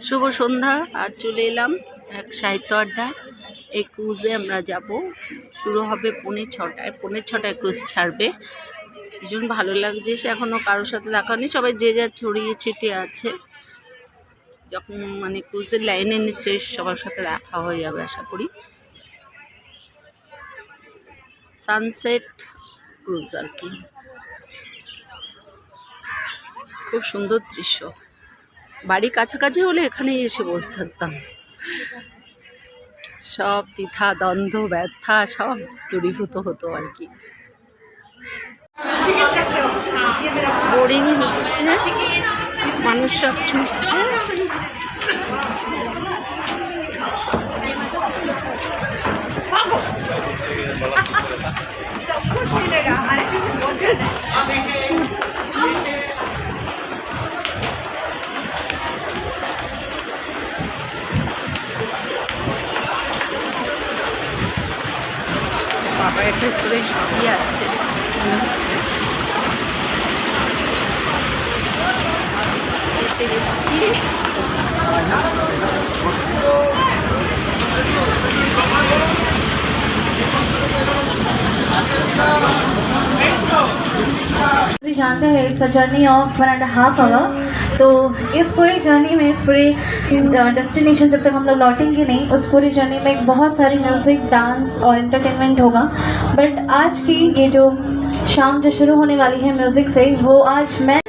শুভ সন্ধ্যা আর চলে এলাম এক সাহিত্য আড্ডা। এই ক্রুজে আমরা যাব। শুরু হবে পৌনে ছটায়। পৌনে ছটায় ক্রুজ ছাড়বে। ভীষণ ভালো লাগছে, সে এখনও কারোর সাথে দেখা নেই সবাই যে যা ছড়িয়ে ছিটিয়ে আছে। যখন মানে ক্রুজের লাইনে নিশ্চয়ই সবার সাথে দেখা হয়ে যাবে, আশা করি। সানসেট ক্রুজ আর কি। খুব সুন্দর দৃশ্য। বাড়ি কাছাকাছি হলে এখানেই এসে বসে থাকতাম। সব দ্বিধা, দ্বন্দ্ব, ব্যথা সব দূরীভূত হতো আর কি। বোরিং হচ্ছে, মানুষ সব ছুটছে। বাবার ভেতরে সবই আছে মনে হচ্ছে। এসে গেছি। जानते हैं it's a journey of one and half hour तो इस पूरी जर्नी में, इस पूरी डेस्टिनेशन जब तक हम लोग लौटेंगे नहीं, उस पूरी जर्नी में बहुत सारी म्यूज़िक डांस और एंटरटेनमेंट होगा. बट आज की ये जो शाम जो शुरू होने वाली है म्यूज़िक से, वो आज मैं